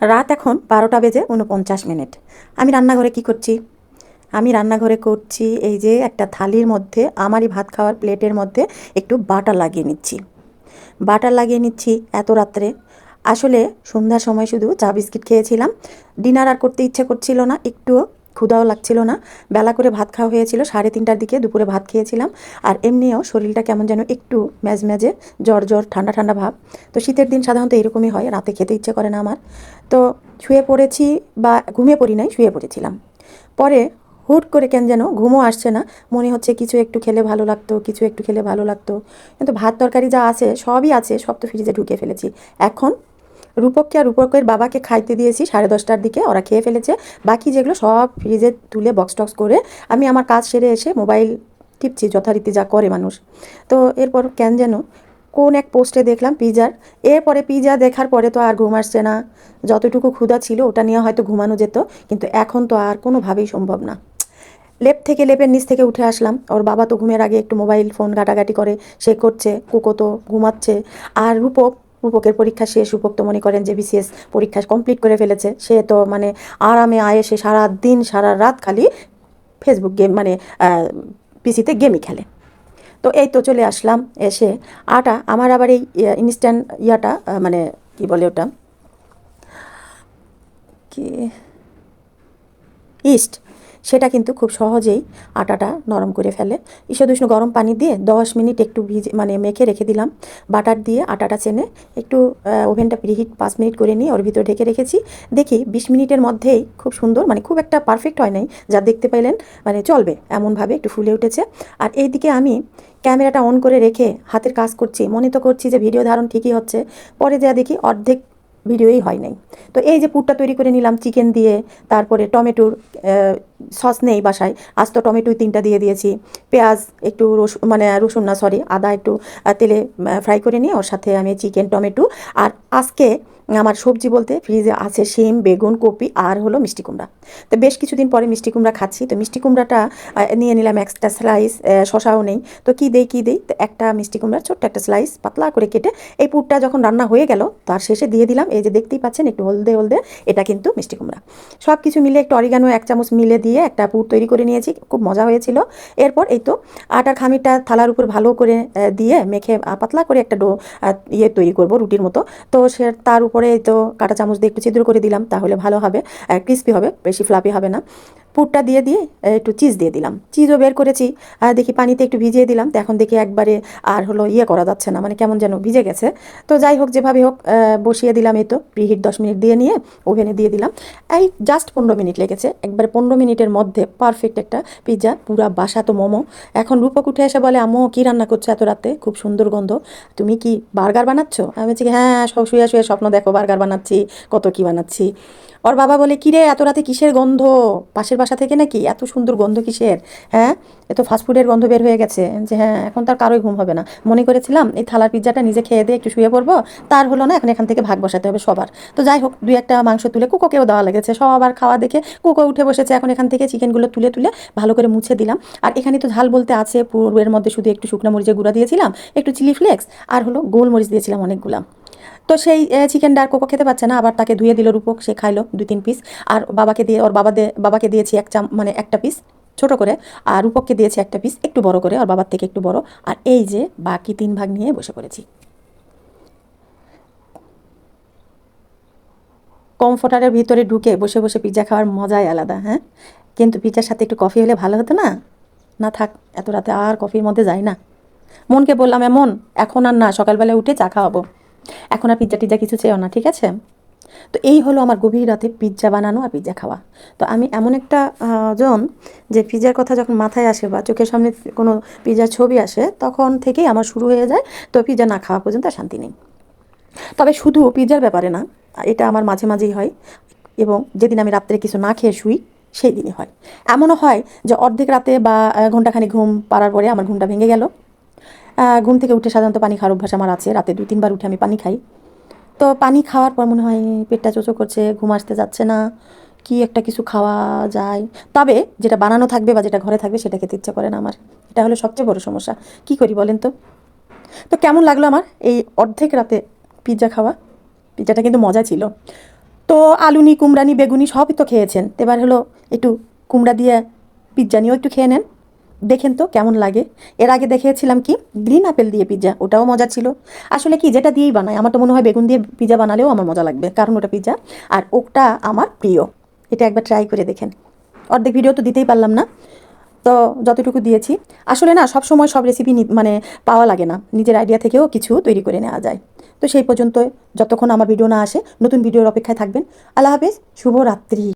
রাত এখন বারোটা বেজে উনপঞ্চাশ মিনিট। আমি রান্নাঘরে কি করছি? আমি রান্নাঘরে করছি এই যে একটা থালির মধ্যে, আমারই ভাত খাওয়ার প্লেটের মধ্যে একটু বাটার লাগিয়ে নিচ্ছি। বাটার লাগিয়ে নিচ্ছি এত রাত্রে। আসলে সন্ধ্যার সময় শুধু চা বিস্কিট খেয়েছিলাম। ডিনার আর করতে ইচ্ছে করছিল না, একটুও ক্ষুধাও লাগছিল না। বেলা করে ভাত খাওয়া হয়েছিল, সাড়ে তিনটার দিকে দুপুরে ভাত খেয়েছিলাম। আর এমনিও শরীরটা কেমন যেন একটু ম্যাজ ম্যাজে জ্বর জ্বর, ঠান্ডা ঠান্ডা ভাব। তো শীতের দিন সাধারণত এরকমই হয়, রাতে খেতে ইচ্ছে করে না আমার। তো শুয়ে পড়েছি বা ঘুমিয়ে পড়ি নাই, শুয়ে পড়েছিলাম। পরে হুট করে কেন যেন ঘুমও আসছে না। মনে হচ্ছে কিছু একটু খেলে ভালো লাগতো, কিছু একটু খেলে ভালো লাগতো। কিন্তু ভাত, তরকারি যা আছে সবই আছে, সব তো ফ্রিজে ঢুকে ফেলেছি। এখন রূপককে আর রূপকের বাবাকে খাইতে দিয়েছি, সাড়ে দশটার দিকে। ওরা খেয়ে ফেলেছে। বাকি যেগুলো সব ফ্রিজে তুলে বক্স টক্স করে আমি আমার কাজ সেরে এসে মোবাইল টিপছি, যথারীতি যা করে মানুষ। তো এরপর কেন যেন কোন এক পোস্টে দেখলাম পিজার এরপরে পিজা দেখার পরে তো আর ঘুম আসছে না। যতটুকু ক্ষুধা ছিল ওটা নিয়ে হয়তো ঘুমানো যেত, কিন্তু এখন তো আর কোনোভাবেই সম্ভব না। লেপ থেকে লেপের নিচ থেকে উঠে আসলাম। ওর বাবা তো ঘুমের আগে একটু মোবাইল ফোন ঘাটাঘাটি করে, সে করছে, কুকো তো ঘুমাচ্ছে। আর রূপক রূপকের পরীক্ষা শেষ রূপক তো মনে করেন যে বিসিএস পরীক্ষা কমপ্লিট করে ফেলেছে, সে তো মানে আরামে আয়ে সে সারা দিন সারা রাত খালি ফেসবুক গেম মানে পিসিতে গেমই খেলে। তো এই তো চলে আসলাম এসে। আটা, আমার আবার এই ইনস্ট্যান্ট ইয়াটা মানে কি বলে ওটা? কি? ইস্ট সেটা কিন্তু খুব সহজেই আটাটা নরম করে ফেলে। ঈষদুষ্ণ গরম পানি দিয়ে দশ মিনিট একটু ভিজে মানে মেখে রেখে দিলাম। বাটার দিয়ে আটাটা চেনে একটু ওভেনটা প্রিহিট পাঁচ মিনিট করে নিয়ে ওর ভিতরে ঢেকে রেখেছি। দেখি বিশ মিনিটের মধ্যেই খুব সুন্দর মানে খুব একটা পারফেক্ট হয় নাই, যা দেখতে পাইলেন মানে চলবে, এমনভাবে একটু ফুলে উঠেছে। আর এইদিকে আমি ক্যামেরাটা অন করে রেখে হাতের কাজ করছি। মনে তো করছি যে ভিডিও ধারণ ঠিকই হচ্ছে, পরে যা দেখি অর্ধেক ভিডিওই হয় নাই। তো এই যে পুরটা তৈরি করে নিলাম, চিকেন দিয়ে, তারপরে টমেটোর সস নেই বাসায়। আজ তো টমেটো তিনটা দিয়ে দিয়েছি। পেঁয়াজ একটু রসুন মানে রসুন না সরি আদা একটু তেলে ফ্রাই করে নিয়ে ওর সাথে আমি চিকেন টমেটো আর আজকে আমার সবজি বলতে ফ্রিজে আছে শিম, বেগুন, কপি আর হলো মিষ্টি কুমড়া। তো বেশ কিছুদিন পরে মিষ্টি কুমড়া খাচ্ছি। তো মিষ্টি কুমড়াটা নিয়ে নিলাম একটা স্লাইস শশাও নেই। তো কী দেই কী দেই? তো একটা মিষ্টি কুমড়ার ছোট্ট একটা স্লাইস পাতলা করে কেটে এই পুরটা যখন রান্না হয়ে গেল, তার শেষে দিয়ে দিলাম। এই যে দেখতেই পাচ্ছেন, একটু হলদে হলদে, এটা কিন্তু মিষ্টি কুমড়া। সব কিছু মিলে একটু অরিগানো এক চামচ মিলে দিয়ে একটা পুর তৈরি করে নিয়েছি, খুব মজা হয়েছিল। এরপর এই তো আটার খামিটা থালার উপর ভালো করে দিয়ে মেখে পাতলা করে একটা ডো ইয়ে তৈরি করব রুটির মতো। তো সে তার উপরে এই তো কাটা চামচ দিয়ে একটু ছিদ্র করে দিলাম, তাহলে ভালো হবে ক্রিস্পি হবে, বেশি ফ্লাপি হবে না। পুরটা দিয়ে দিয়ে একটু চিজ দিয়ে দিলাম। চিজও বের করেছি আর দেখি পানিতে একটু ভিজিয়ে দিলাম। তো এখন দেখি একবারে আর হলো ইয়ে করা যাচ্ছে না মানে কেমন যেন ভিজে গেছে। তো যাই হোক, যেভাবে হোক বসিয়ে দিলাম এই তো প্রিহিট দশ মিনিট দিয়ে নিয়ে ওভেনে দিয়ে দিলাম। এই জাস্ট পনেরো মিনিট লেগেছে। একবারে পনেরো মিনিটের মধ্যে পারফেক্ট একটা পিৎজা পুরা বাসা তো মোমো। এখন রূপক উঠে এসে বলে, আম্মু, কী রান্না করছ এত রাতে? খুব সুন্দর গন্ধ। তুমি কি বার্গার বানাচ্ছ? আমি বলছি হ্যাঁ সব শুয়ে শুয়ে স্বপ্ন দেখো, বার্গার বানাচ্ছি, কত কি বানাচ্ছি? ওর বাবা বলে কিরে এত রাতে কিসের গন্ধ? পাশের বাসা থেকে নাকি? এত সুন্দর গন্ধ কিসের? হ্যাঁ? এ তো ফাস্টফুডের গন্ধ বের হয়ে গেছে। যে হ্যাঁ এখন তার কারোই ঘুম হবে না। মনে করেছিলাম, এই থালার পিৎজাটা নিজে খেয়ে দিয়ে একটু শুয়ে পড়ব। তার হলো না, এখন এখান থেকে ভাগ বসাতে হবে সবার। তো যাই হোক, দুই একটা মাংস তুলে কুকোকেও দেওয়া লেগেছে। সবার খাওয়া দেখে কুকো উঠে বসেছে। এখন এখান থেকে চিকেনগুলো তুলে তুলে ভালো করে মুছে দিলাম। আর এখানে তো ঝাল বলতে আছে পূর্বের মধ্যে শুধু একটু শুকনো মরিচের গুঁড়া দিয়েছিলাম, একটু চিলি ফ্লেক্স, আর হলো গোলমরিচ দিয়েছিলাম অনেকগুলা। তো সেই চিকেনটা আর কোকো খেতে পারছে না, আবার তাকে ধুয়ে দিল রূপক, সে খাইলো দুই, তিন পিস আর বাবাকে দিয়ে, ওর বাবা বাবাকে দিয়েছি এক চাম মানে একটা পিস ছোট করে। আর রূপককে দিয়েছি একটা পিস একটু বড় করে, ওর বাবার থেকে একটু বড়। আর এই যে বাকি তিন ভাগ নিয়ে বসে পড়েছি। কমফোর্টারের ভিতরে ঢুকে বসে বসে পিৎজা খাওয়ার মজাই আলাদা হ্যাঁ? কিন্তু পিৎজার সাথে একটু কফি হলে ভালো হতো না? না থাক, এত রাতে আর কফির মধ্যে যাই না। মনকে বললাম এমন এখন আর না, সকালবেলায় উঠে চা খাওয়াবো। এখন আর পিৎজা টিজ্জা কিছু চেয়েও না, ঠিক আছে? তো এই হলো আমার গভীর রাতে পিৎজা বানানো আর পিৎজা খাওয়া। তো আমি এমন একটা জন যে পিৎজার কথা যখন মাথায় আসে বা চোখের সামনে কোনো পিৎজার ছবি আসে, তখন থেকেই আমার শুরু হয়ে যায়, তো পিৎজা না খাওয়া পর্যন্ত শান্তি নেই। তবে শুধু পিৎজার ব্যাপারে না, এটা আমার মাঝে মাঝেই হয় এবং যেদিন আমি রাত্রে কিছু না খেয়ে শুই, সেই দিনই হয়। এমনও হয় যে অর্ধেক রাতে বা ঘন্টাখানি ঘুম পাড়ার পরে আমার ঘুমটা ভেঙে গেল। ঘুম থেকে উঠে সাধারণত পানি খাওয়ার অভ্যাস আমার আছে। রাতে দুই, তিনবার উঠে আমি পানি খাই। তো পানি খাওয়ার পর মনে হয় পেটটা চোচো করছে, ঘুম আসতে যাচ্ছে না, কি একটা কিছু খাওয়া যায়। তবে যেটা বানানো থাকবে বা যেটা ঘরে থাকবে সেটা খেতে ইচ্ছা করে না আমার। এটা হলো সবচেয়ে বড় সমস্যা। কি করি বলেন তো? তো কেমন লাগল আমার এই অর্ধেক রাতে পিৎজা খাওয়া? পিৎজাটা কিন্তু মজা ছিল। তো আলুনি, কুমড়ানি, বেগুনি সবই তো খেয়েছেন। এবার হলো একটু কুমড়া দিয়ে পিৎজা নিয়েও একটু খেয়ে নেন। দেখেন তো কেমন লাগে। এর আগে দেখিয়েছিলাম কি? গ্রিন আপেল দিয়ে পিৎজা ওটাও মজা ছিল। আসলে কি, যেটা দিয়েই বানায়। আমার তো মনে হয় বেগুন দিয়ে পিৎজা বানালেও আমার মজা লাগবে, কারণ ওটা পিৎজা আর ওটা আমার প্রিয়। এটা একবার ট্রাই করে দেখেন। অর্ধেক ভিডিও তো দিতেই পারলাম না। তো যতটুকু দিয়েছি। আসলে না, সব সময় সব রেসিপি মানে পাওয়া লাগে না। নিজের আইডিয়া থেকেও কিছু তৈরি করে নেওয়া যায়। তো সেই পর্যন্ত যতক্ষণ আমার ভিডিও না আসে, নতুন ভিডিওর অপেক্ষায় থাকবেন। আল্লাহ হাফেজ, শুভরাত্রি।